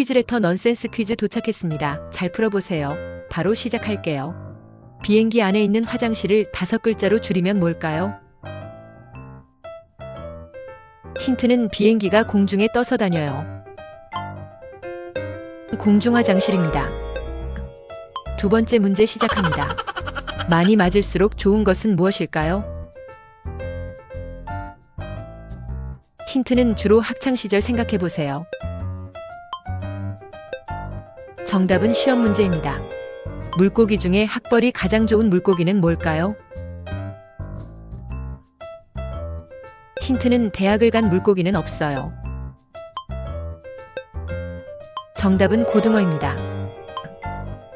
퀴즈 레터 넌센스 퀴즈 도착했습니다. 잘 풀어보세요. 바로 시작할게요. 비행기 안에 있는 화장실을 다섯 글자로 줄이면 뭘까요? 힌트는 비행기가 공중에 떠서 다녀요. 공중 화장실입니다. 두 번째 문제 시작합니다. 많이 맞을수록 좋은 것은 무엇일까요? 힌트는 주로 학창시절 생각해보세요. 정답은 시험 문제입니다. 물고기 중에 학벌이 가장 좋은 물고기는 뭘까요? 힌트는 대학을 간 물고기는 없어요. 정답은 고등어입니다.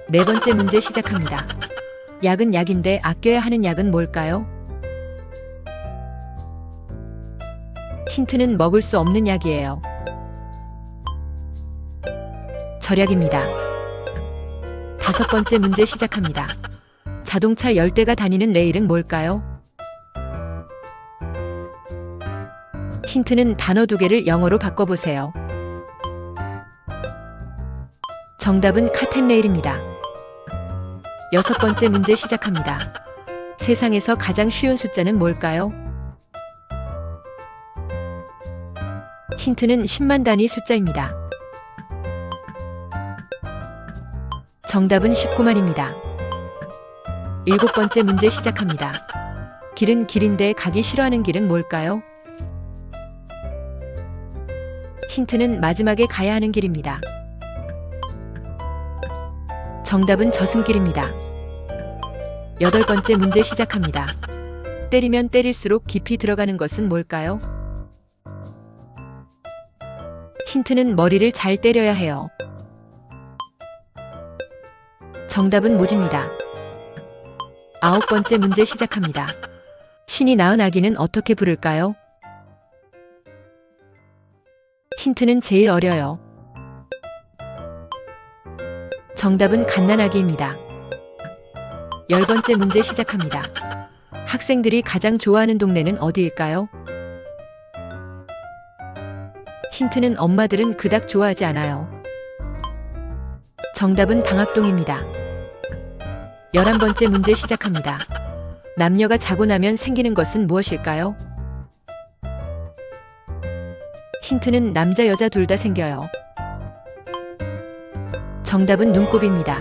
네 번째 문제 시작합니다. 약은 약인데 아껴야 하는 약은 뭘까요? 힌트는 먹을 수 없는 약이에요. 절약입니다. 다섯 번째 문제 시작합니다. 자동차 열대가 다니는 레일은 뭘까요? 힌트는 단어 두 개를 영어로 바꿔보세요. 정답은 카텐레일입니다. 여섯 번째 문제 시작합니다. 세상에서 가장 쉬운 숫자는 뭘까요? 힌트는 10만 단위 숫자입니다. 정답은 19만입니다. 일곱 번째 문제 시작합니다. 길은 길인데 가기 싫어하는 길은 뭘까요? 힌트는 마지막에 가야 하는 길입니다. 정답은 저승길입니다. 여덟 번째 문제 시작합니다. 때리면 때릴수록 깊이 들어가는 것은 뭘까요? 힌트는 머리를 잘 때려야 해요. 정답은 모지입니다. 아홉 번째 문제 시작합니다. 신이 낳은 아기는 어떻게 부를까요? 힌트는 제일 어려요. 정답은 갓난아기입니다. 열 번째 문제 시작합니다. 학생들이 가장 좋아하는 동네는 어디일까요? 힌트는 엄마들은 그닥 좋아하지 않아요. 정답은 방학동입니다. 열한 번째 문제 시작합니다. 남녀가 자고 나면 생기는 것은 무엇일까요? 힌트는 남자 여자 둘 다 생겨요. 정답은 눈곱입니다.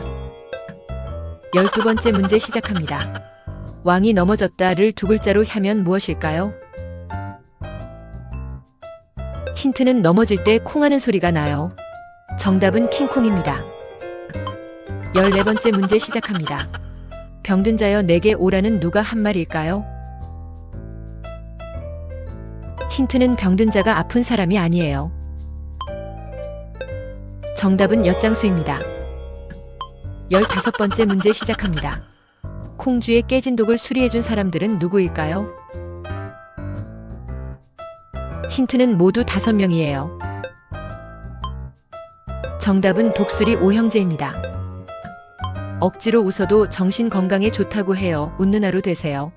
열두 번째 문제 시작합니다. 왕이 넘어졌다를 두 글자로 하면 무엇일까요? 힌트는 넘어질 때 콩하는 소리가 나요. 정답은 킹콩입니다. 열네 번째 문제 시작합니다. 병든 자여 내게 오라는 누가 한 말일까요? 힌트는 병든 자가 아픈 사람이 아니에요. 정답은 엿장수입니다. 열다섯 번째 문제 시작합니다. 콩주에 깨진 독을 수리해준 사람들은 누구일까요? 힌트는 모두 다섯 명이에요. 정답은 독수리 오형제입니다. 억지로 웃어도 정신 건강에 좋다고 해요. 웃는 하루 되세요.